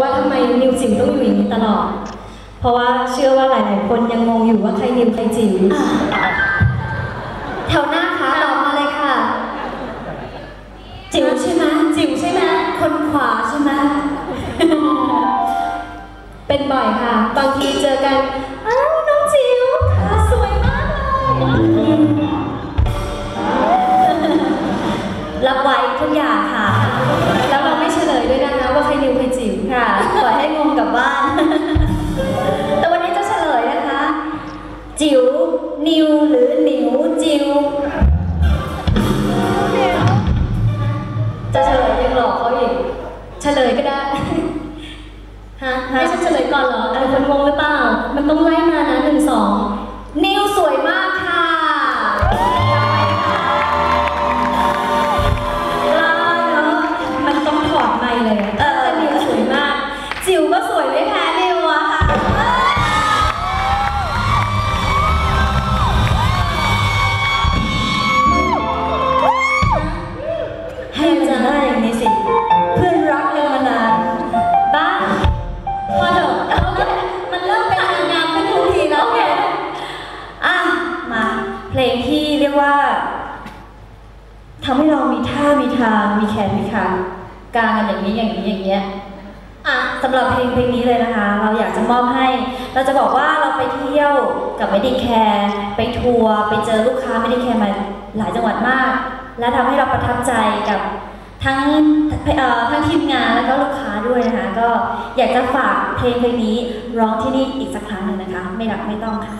ว่าทำไมนิวจิ๋วต้องอยู่อย่างนี้ตลอด เพราะว่าเชื่อว่าหลาย ๆ คนยังงงอยู่ว่าใครนิวใครจิ๋วแถวหน้าคะตอบมาเลยค่ะ จิ๋วใช่ไหมจิ๋วใช่ไหมคนขวาใช่ไหมเป็นบ่อยค่ะ บางทีเจอกันอ้าวน้ เฉลยก็ได้ฮะให้ฉันเฉลยก่อนเหรอแต่คนงงหรือเปล่า มันต้องไล่มานะหนึ่งสองนิวสวยมาก ว่าทำให้เรามีท่ามีทางมีแขนมีขากางกันอย่างนี้อย่างนี้อย่างเงี้ยอะสำหรับเพลงเพลงนี้เลยนะคะ เราอยากจะมอบให้ เราจะบอกว่าเราไปเที่ยวกับไม่ดีแคร์ไปทัวร์ไปเจอลูกค้าไม่ดีแคร์มาหลายจังหวัดมาก และทำให้เราประทับใจกับทั้งทั้งทีมงานแล้วก็ลูกค้าด้วยนะคะ ก็อยากจะฝากเพลงเพลงนี้ร้องที่นี่อีกสักครั้งหนึ่งนะคะ ไม่รักไม่ต้องค่ะ